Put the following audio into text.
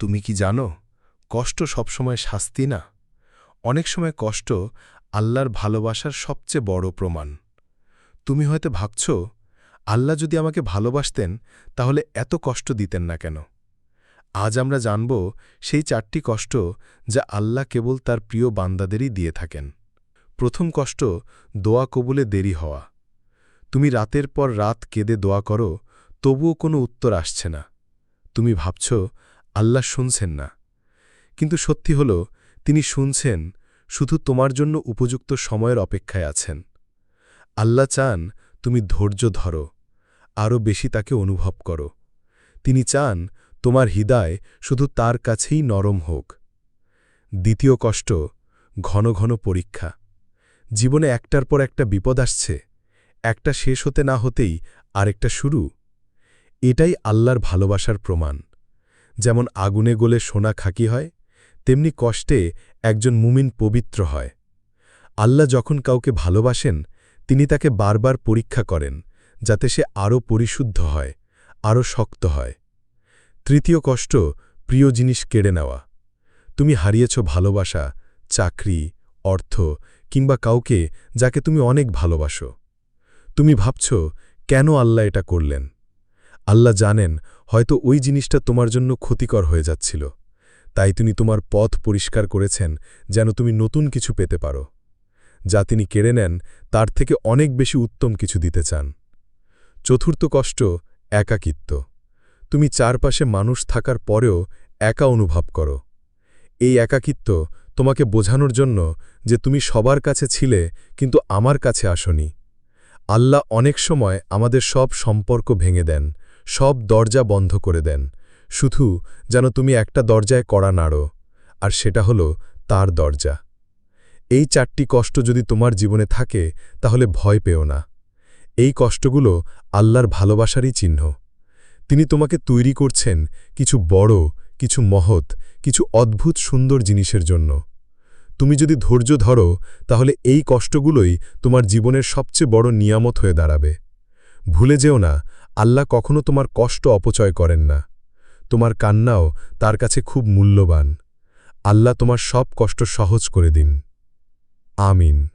তুমি কি জানো, কষ্ট সবসময় শাস্তি না? অনেক সময় কষ্ট আল্লাহর ভালোবাসার সবচেয়ে বড় প্রমাণ। তুমি হয়তো ভাবছ, আল্লাহ যদি আমাকে ভালোবাসতেন, তাহলে এত কষ্ট দিতেন না কেন? আজ আমরা জানব সেই চারটি কষ্ট যা আল্লাহ কেবল তার প্রিয় বান্দাদেরই দিয়ে থাকেন। প্রথম কষ্ট, দোয়া কবুলে দেরি হওয়া। তুমি রাতের পর রাত কেঁদে দোয়া করো, তবুও কোনো উত্তর আসছে না। তুমি ভাবছ আল্লাহ শুনছেন না। কিন্তু সত্যি হল, তিনি শুনছেন, শুধু তোমার জন্য উপযুক্ত সময়ের অপেক্ষায় আছেন। আল্লাহ চান তুমি ধৈর্য ধরো, আরও বেশি তাকে অনুভব করো। তিনি চান তোমার হৃদয় শুধু তার কাছেই নরম হোক। দ্বিতীয় কষ্ট, ঘন ঘন পরীক্ষা। জীবনে একটার পর একটা বিপদ আসছে, একটা শেষ হতে না হতেই আরেকটা শুরু। এটাই আল্লাহর ভালোবাসার প্রমাণ। যেমন আগুনে গলে সোনা খাকি হয়, তেমনি কষ্টে একজন মুমিন পবিত্র হয়। আল্লাহ যখন কাউকে ভালোবাসেন, তিনি তাকে বারবার পরীক্ষা করেন, যাতে সে আরও পরিশুদ্ধ হয়, আরও শক্ত হয়। তৃতীয় কষ্ট, প্রিয় জিনিস কেড়ে নেওয়া। তুমি হারিয়েছ ভালোবাসা, চাকরি, অর্থ, কিংবা কাউকে যাকে তুমি অনেক ভালোবাসো। তুমি ভাবছ, কেন আল্লাহ এটা করলেন? আল্লাহ জানেন, হয়তো ওই জিনিসটা তোমার জন্য ক্ষতিকর হয়ে যাচ্ছিল। তাই তিনি তোমার পথ পরিষ্কার করেছেন, যেন তুমি নতুন কিছু পেতে পারো। যা তিনি কেড়ে নেন, তার থেকে অনেক বেশি উত্তম কিছু দিতে চান। চতুর্থ কষ্ট, একাকিত্ব। তুমি চারপাশে মানুষ থাকার পরেও একা অনুভব করো। এই একাকিত্ব তোমাকে বোঝানোর জন্য যে তুমি সবার কাছে ছিলে, কিন্তু আমার কাছে আসনি। আল্লাহ অনেক সময় আমাদের সব সম্পর্ক ভেঙে দেন। সব দরজা বন্ধ করে দেন। শুধু যেন তুমি একটা দরজায় কড়া নাড়ো, আর সেটা হলো তার দরজা। এই চারটি কষ্ট যদি তোমার জীবনে থাকে, তাহলে ভয় পেও না। এই কষ্টগুলো আল্লাহর ভালোবাসারই চিহ্ন। তিনি তোমাকে তৈরি করছেন কিছু বড়, কিছু মহৎ, কিছু অদ্ভুত সুন্দর জিনিসের জন্য। তুমি যদি ধৈর্য ধরো, তাহলে এই কষ্টগুলোই তোমার জীবনের সবচেয়ে বড় নিয়ামত হয়ে দাঁড়াবে। ভুলে যেও না আল্লাহ কখনো তোমার কষ্ট অপচয় করেন না। তোমার কান্নাও তার কাছে খুব মূল্যবান। আল্লাহ তোমার সব কষ্ট সহজ করে দিন। আমিন।